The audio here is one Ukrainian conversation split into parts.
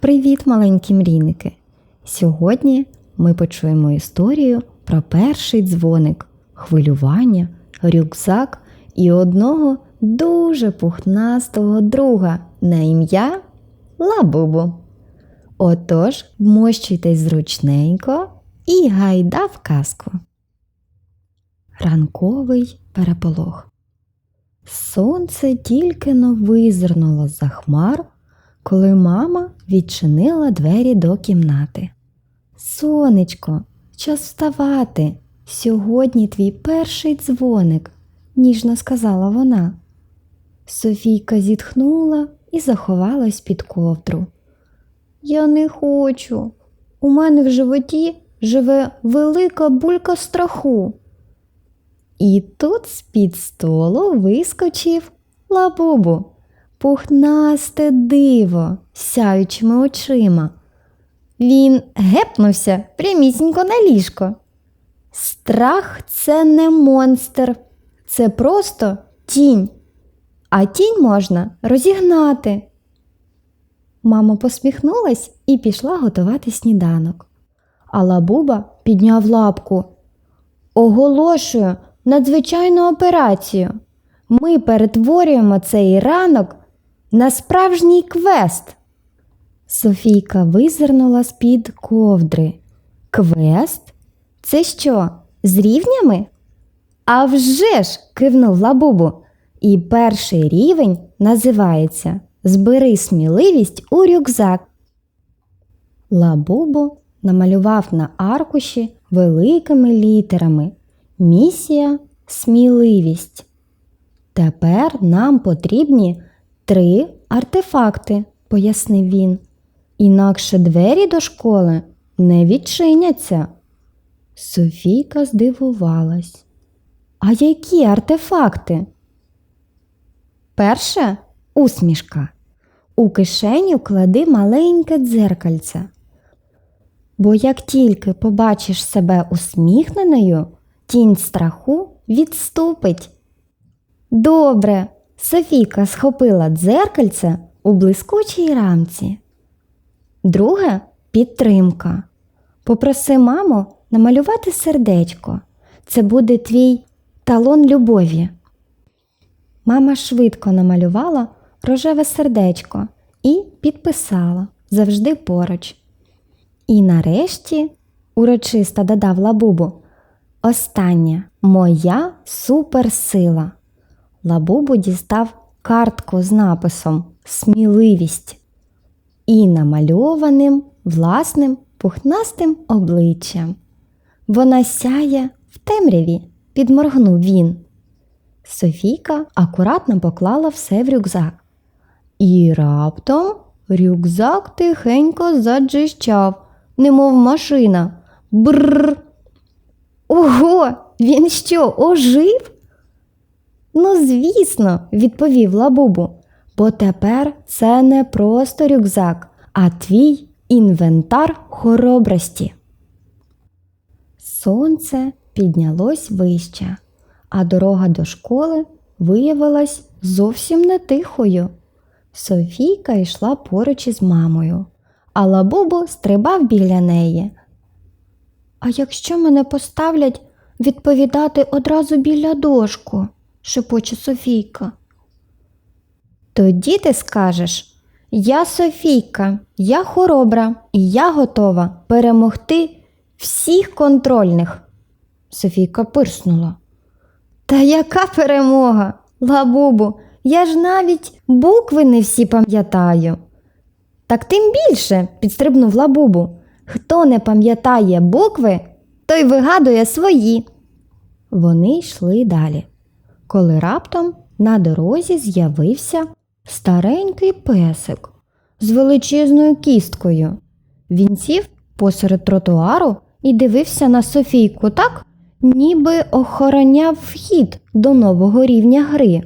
Привіт, маленькі мрійники! Сьогодні ми почуємо історію про перший дзвоник, хвилювання, рюкзак і одного дуже пухнастого друга на ім'я Лабубу. Отож, вмощуйтесь зручненько і гайда в казку. Ранковий переполох. Сонце тільки но визирнуло за хмар, коли мама відчинила двері до кімнати. Сонечко, час вставати. Сьогодні твій перший дзвоник, ніжно сказала вона. Софійка зітхнула і заховалась під ковдру. Я не хочу. У мене в животі живе велика булька страху. І тут з-під столу вискочив лабубу, пухнасте диво, сяючими очима. Він гепнувся прямісінько на ліжко. Страх це не монстр, це просто тінь, а тінь можна розігнати. Мама посміхнулась і пішла готувати сніданок. А лабуба підняв лапку. Оголошую надзвичайну операцію. Ми перетворюємо цей ранок на справжній квест. Софійка визирнула з-під ковдри. Квест? Це що, з рівнями? А вже ж, кивнув лабубу. І перший рівень називається Збери сміливість у рюкзак. Лабубу намалював на аркуші великими літерами Місія сміливість. Тепер нам потрібні три артефакти, пояснив він. Інакше двері до школи не відчиняться. Софійка здивувалась. А які артефакти? Перше усмішка. У кишеню клади маленьке дзеркальце. Бо як тільки побачиш себе усміхненою, тінь страху відступить. Добре, Софійка схопила дзеркальце у блискучій рамці. Друге підтримка. Попроси маму намалювати сердечко. Це буде твій талон любові. Мама швидко намалювала рожеве сердечко і підписала завжди поруч. І нарешті урочисто додав лабубу. Остання моя суперсила. Лабубу дістав картку з написом Сміливість і намальованим власним пухнастим обличчям. Вона сяє в темряві, підморгнув він. Софійка акуратно поклала все в рюкзак. І раптом рюкзак тихенько заджищав, немов машина. Бррр. Ого, він що, ожив? Ну, звісно, відповів лабубу, бо тепер це не просто рюкзак, а твій інвентар хоробрості. Сонце піднялось вище, а дорога до школи виявилась зовсім не тихою. Софійка йшла поруч із мамою, а лабубу стрибав біля неї. А якщо мене поставлять відповідати одразу біля дошку, шепоче Софійка. Тоді ти скажеш Я Софійка, я хоробра і я готова перемогти всіх контрольних. Софійка пирснула. Та яка перемога? Лабубу, я ж навіть букви не всі пам'ятаю. Так тим більше, підстрибнув лабубу. Хто не пам'ятає букви, той вигадує свої. Вони йшли далі, коли раптом на дорозі з'явився старенький песик з величезною кісткою. Він сів посеред тротуару і дивився на Софійку так, ніби охороняв вхід до нового рівня гри.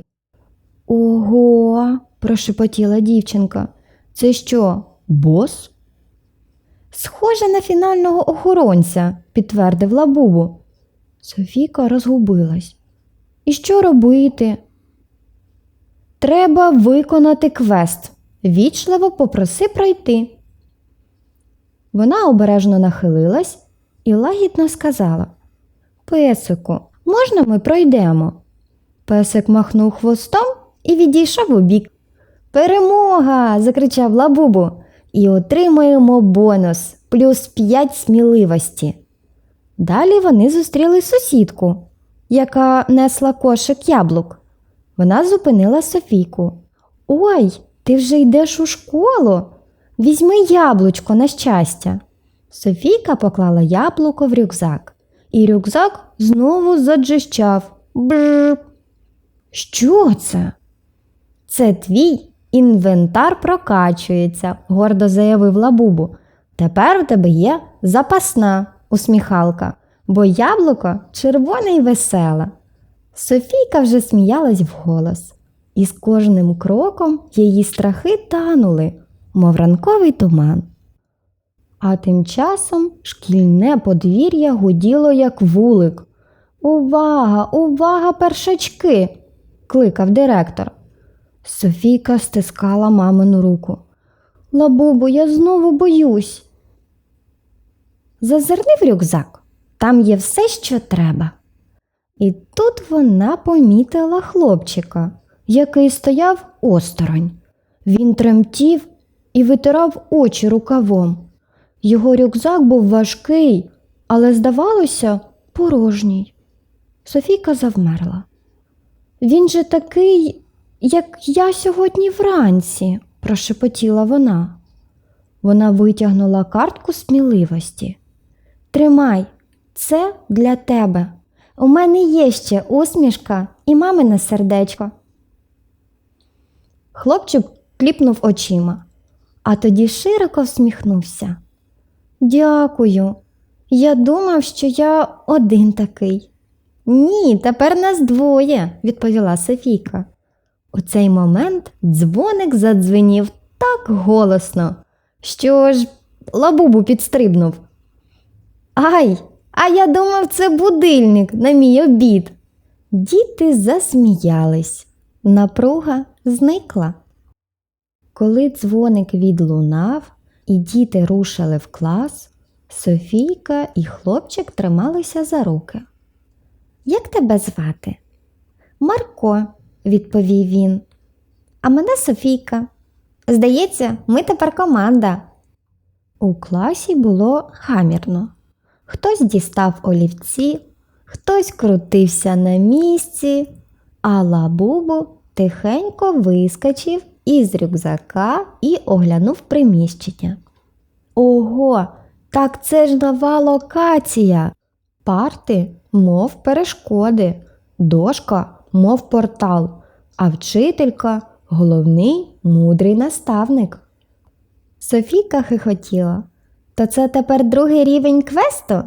Ого, прошепотіла дівчинка. Це що, бос? Схоже на фінального охоронця, підтвердив лабубу. Софійка розгубилась. І що робити? Треба виконати квест. Вічливо попроси пройти. Вона обережно нахилилась і лагідно сказала Песику, можна ми пройдемо? Песик махнув хвостом і відійшов у бік. Перемога! закричав Лабубу. І отримаємо бонус плюс 5 сміливості. Далі вони зустріли сусідку, яка несла кошик яблук. Вона зупинила Софійку. Ой, ти вже йдеш у школу. Візьми яблучко на щастя. Софійка поклала яблуко в рюкзак, і рюкзак знову заджищав. Бррр. Що це? Це твій інвентар прокачується, гордо заявив Лабубу. Тепер у тебе є запасна усміхалка, бо яблуко червоне й веселе. Софійка вже сміялась вголос, і з кожним кроком її страхи танули, мов ранковий туман. А тим часом шкільне подвір'я гуділо, як вулик. Увага, увага, першачки! кликав директор. Софійка стискала мамину руку. Лабубу, я знову боюсь. Зазирни в рюкзак, там є все, що треба. І тут вона помітила хлопчика, який стояв осторонь. Він тремтів і витирав очі рукавом. Його рюкзак був важкий, але, здавалося, порожній. Софійка завмерла. Він же такий, як я сьогодні вранці, прошепотіла вона. Вона витягнула картку сміливості. Тримай, це для тебе. У мене є ще усмішка і мамине сердечко. Хлопчик кліпнув очима, а тоді широко всміхнувся. Дякую. Я думав, що я один такий. Ні, тепер нас двоє, відповіла Софійка. У цей момент дзвоник задзвенів так голосно, що ж лабубу підстрибнув. Ай, а я думав, це будильник на мій обід. Діти засміялись. Напруга зникла. Коли дзвоник відлунав і діти рушили в клас, Софійка і хлопчик трималися за руки. Як тебе звати? Марко, відповів він. А мене Софійка. Здається, ми тепер команда. У класі було хамірно. Хтось дістав олівці, хтось крутився на місці, а лабубу тихенько вискочив із рюкзака і оглянув приміщення. Ого, так це ж нова локація. Парти, мов перешкоди, дошка, мов портал, а вчителька головний мудрий наставник. Софійка хихотіла. То це тепер другий рівень квесту?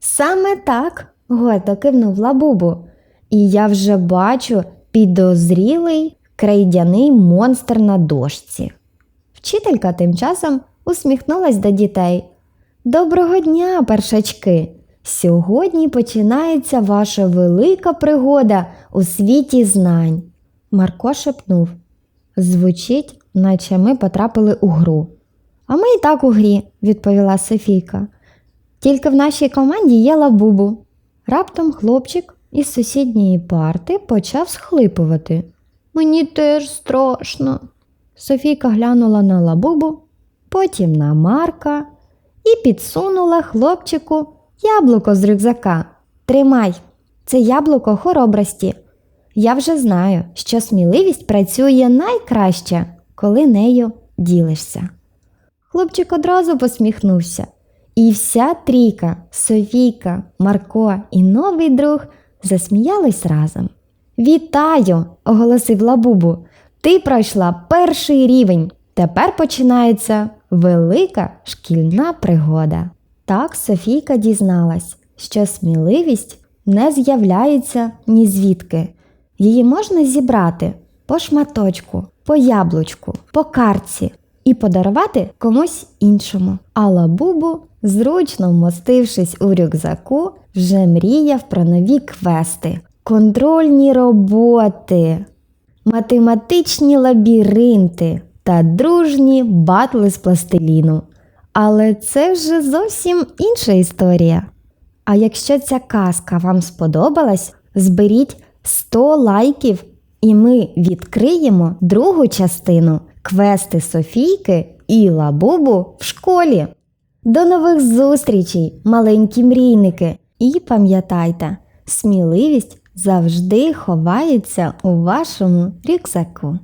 Саме так, гордо кивнув лабубу. І я вже бачу підозрілий крейдяний монстр на дошці. Вчителька тим часом усміхнулась до дітей. Доброго дня, першачки! Сьогодні починається ваша велика пригода у світі знань. Марко шепнув. Звучить, наче ми потрапили у гру. А ми і так у грі, відповіла Софійка. Тільки в нашій команді є лабубу. Раптом хлопчик із сусідньої парти почав схлипувати. Мені теж страшно. Софійка глянула на лабубу, потім на Марка і підсунула хлопчику яблуко з рюкзака. Тримай, це яблуко хоробрості. Я вже знаю, що сміливість працює найкраще, коли нею ділишся. Хлопчик одразу посміхнувся, і вся трійка Софійка, Марко і новий друг засміялись разом. Вітаю! оголосив Лабубу. Ти пройшла перший рівень. Тепер починається велика шкільна пригода. Так Софійка дізналась, що сміливість не з'являється ні звідки. Її можна зібрати по шматочку, по яблучку, по картці і подарувати комусь іншому. А Лабубу, зручно вмостившись у рюкзаку, вже мріяв про нові квести, контрольні роботи, математичні лабіринти та дружні батли з пластиліну. Але це вже зовсім інша історія. А якщо ця казка вам сподобалась, зберіть 100 лайків, і ми відкриємо другу частину квести Софійки і Лабубу в школі. До нових зустрічей, маленькі мрійники! І пам'ятайте, сміливість завжди ховається у вашому рюкзаку.